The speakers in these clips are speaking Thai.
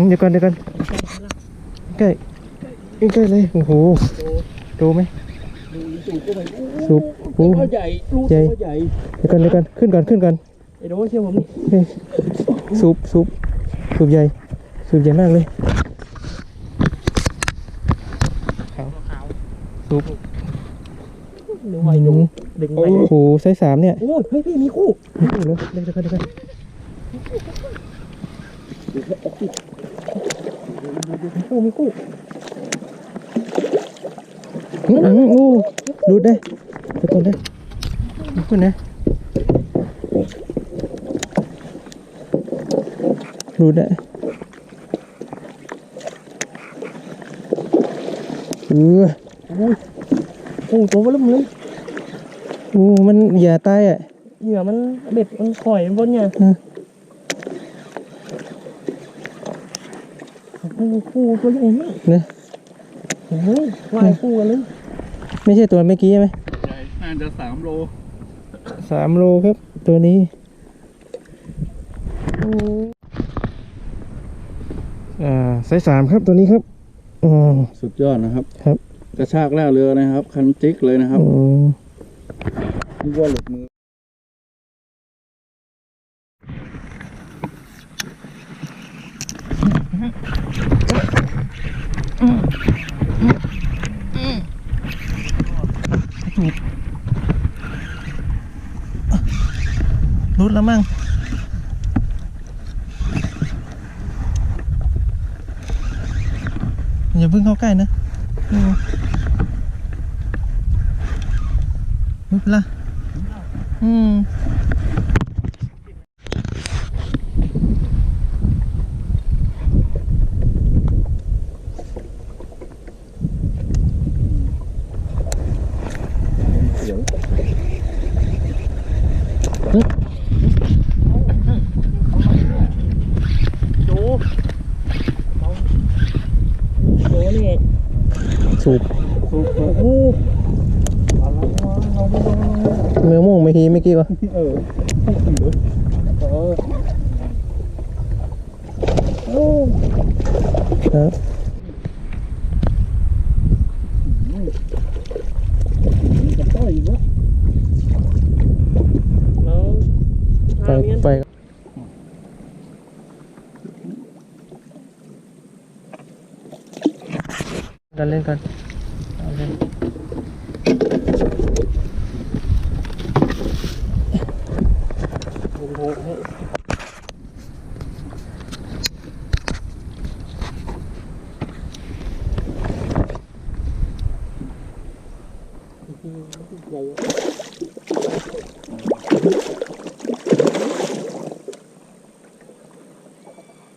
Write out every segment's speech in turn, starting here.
อืมเดี๋ยวก่อนเดี๋ยวก่อนใกล้ใกล้เลยโอ้โหโตไหมดูสูบเข้าไปสูบโอ้ตัวใหญ่ลูกใหญ่ตัวใหญ่เดี๋ยวก่อนเดี๋ยวก่อนขึ้นก่อนขึ้นก่อนไอ้โดนเชื่อผมนี่เฮ้ยสูบสูบสูบใหญ่สูบใหญ่มากเลยขาวสูบเดี๋ยวไว้หนูดึงไปโอ้โหไซส์สามเนี่ยโอ้ยเฮ้ยพี่มีคู่โอ้โหเลยเดี๋ยวก่อนเดี๋ยวก่อน มีคู่มีคู่อื้อหือโอ้รูดได้เดี๋ยวก่อนได้ขึ้นนะรูดได้เออโอ้ยโอ้ยตัวมันเริ่มเลยโอ้มันอย่าตายอะเหยื่อมันเบ็ดมันข่อยมันบนเนี่ย อืมคู่คู่ตัวใหญ่มากนะเฮ้ยว่ายคู่กันเลยไม่ใช่ตัวเมื่อกี้ใช่ไหมใหญ่น่าจะสามโลสามโลครับ ตัวนี้อ่าไซส์สามครับตัวนี้ครับอืมสุดยอดนะครับ ครับ กระชากแรกเรือนะครับ คันจิกเลยนะครับอืมนึกว่าหลุดมือ รุดแล้วมั้งอย่าเพิ่งเข้าใกล้นะอืมรุ ดลอืมโดเราโดนี่สูบโอ้โหอะไรวเราไม่โดนเมื่อม่วงเมื่อกี้เมื่อกี้ก็เออเออโอ้ ครับ จะต่อยอีกแล้วแล้ว ไป ทางนี้ ไป กันเล่นกันเอาเล่นโอ้โหใหญ่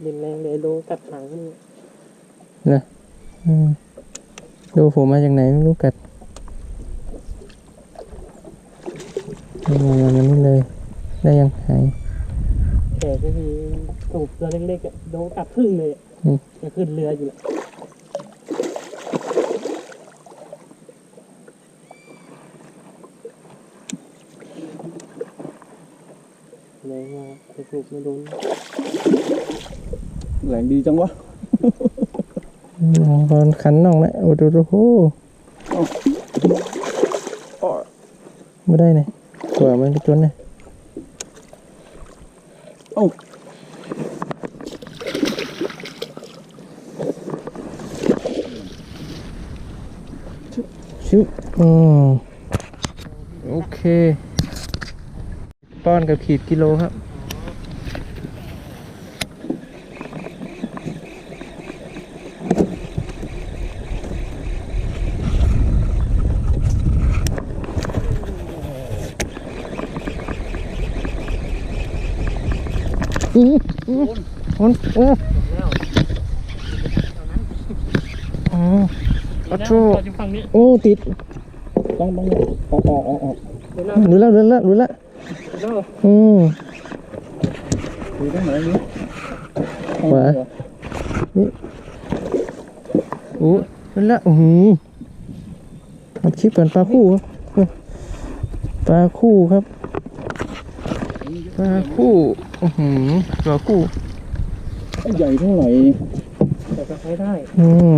เล่นแรงเลยโดนกัดหางขึ้นนะอืม ดูผมมาจากไหนไม่รู้กัดไม่มามันนี่เลย ได้ยังหายแต่ก็คือสูบตัวเล็กๆอะโดนกัดพึ่งเลยอะอืมจะขึ้นเรืออยู่แหละแรงมากแต่สูบไม่โดนแหลงดีจังวะ อืมตอนขันน่องนะโอ้ดูดูโหไม่ได้เนี่ยตัวมันกระจนเนี่ยเอ้าชิวอืมโอเค ป้อนกับขีดกิโลครับ อืออือคนโอ้อ๋อขอโทษอยู่ฝั่งนี้โอ้ติดต้องต้องออกออกออกออกรู้แล้วรู้แล้วรู้แล้วเดี๋ยวนะอืมคุยได้ไหมนี้ขวาโอ้รู้แล้วอือหืออัดคลิปก่อนปลาคู่ครับปลาคู่ครับปลาคู่ อือหือปลาคู่ใหญ่เท่าไหร่แต่ก็ใช้ได้อืม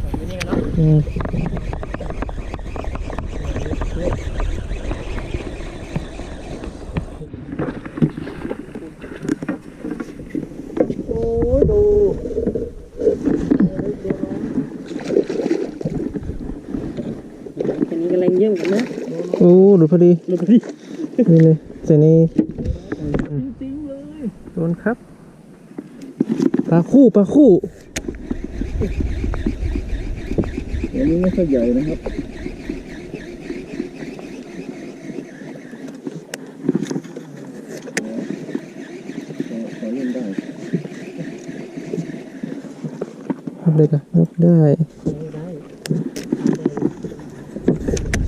แบบนี้กันเนาะอืมโอ้ยดูอันนี้กำลังเยี่ยมกันนะ โอ้หลุดพอดีดูดินี่เลยใส่ในจริงๆเลยโดนครับปลาคู่ปลาคู่อันนี้ไม่ค่อยใหญ่นะครับขอเล่นได้รับเลยกันรับได้ ได้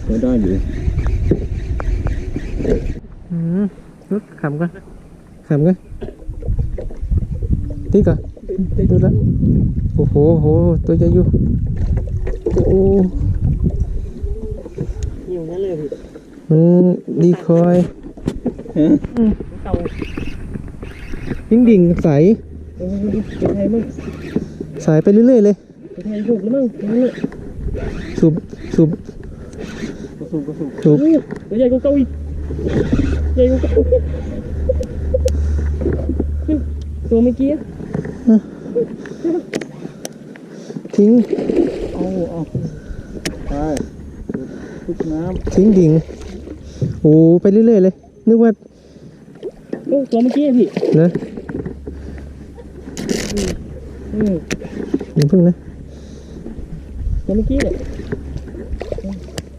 ขอได้อยู่ อืมรุดขำกันขำกันตีก่อนดูแล้วโอ้โหโหตัวใหญ่อยู่โอ้หิวนั่นเลยพี่มันดีคอยเต่าดิ่งดิ่งใสโอ้ยเป็นไงมั่งสายไปเรื่อยๆเลยเป็นไงถูกแล้วมั่งนั่นแหละสูบสูบก็สูบก็สูบสูบโอ้ยตัวใหญ่กว่าเก่าอีก ใหญ่กว่าเก่าตัวเมื่อกี้อะทิ้งเอาเอาไปทุกน้ทิ้งดิ่งโอ้ไปเรื่อยๆเลย นึกว่าโอ้ตัวเมื่อกี้อะพี่นะอืมอย่าเพิ่งนะตัวเมื่อกี้เนี่ย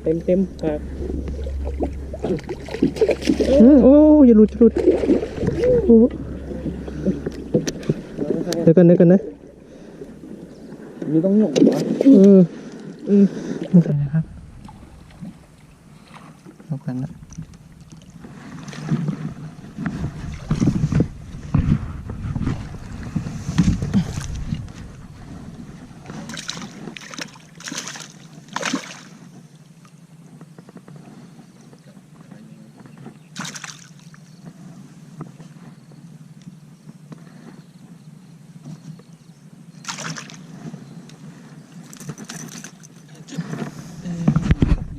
เต็มเต็มปากอืม โอ้อย่าหลุดอย่าหลุดโอ้เดี๋ยวกันเดี๋ยวกันนะำมีต้องหยกเหรอเอออืมนะครับ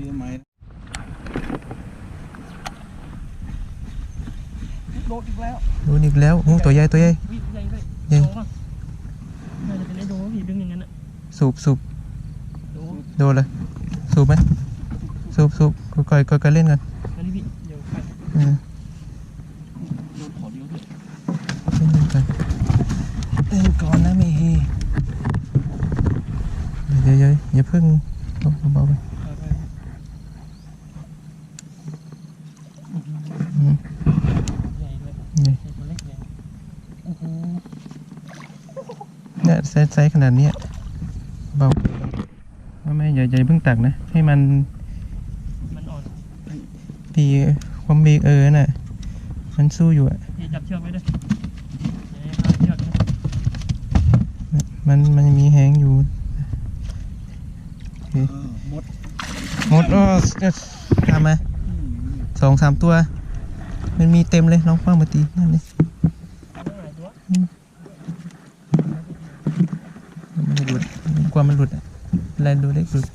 เยอะไหมโดดอีกแล้วโดนอีกแล้วโอ้ตัวใหญ่ตัวใหญ่วิ่งใหญ่ด้วยใหญ่โดป่ะน่าจะเป็นไอ้โดพี่ดึงอย่างนั้นอะสูบสูบโดโดนเลยสูบไหมสูบสูบก่อยก่อยก่อยเล่นกันอันนี้พี่เดี๋ยวไปอืมโดนขอเดียวด้วยเล่นกันเล่นก่อนนะเมฮีเดี๋ยวเดี๋ยวอย่าเพิ่งเบาๆไป ไปไป อืม ใหญ่ด้วย นี่ ใหญ่ตัวเล็กใหญ่โอ้โห เนี่ย ไซส์ขนาดนี้เบาว่าแม่อย่าอย่เพิ่งตักนะ ให้มันมันอ่อนดีความเบรกเออน่ะ มันสู้อยู่อะจับเชือกไว้ด้วยมันมันมีแหงอยู่มดหมดอ๋อทำมาสองสามตัว มันมีเต็มเลยลองคว้ามาตีนั่นเลย เอาหลายตัว มันหลุด กลัวมันหลุดอะแลนดูเล็กหลุด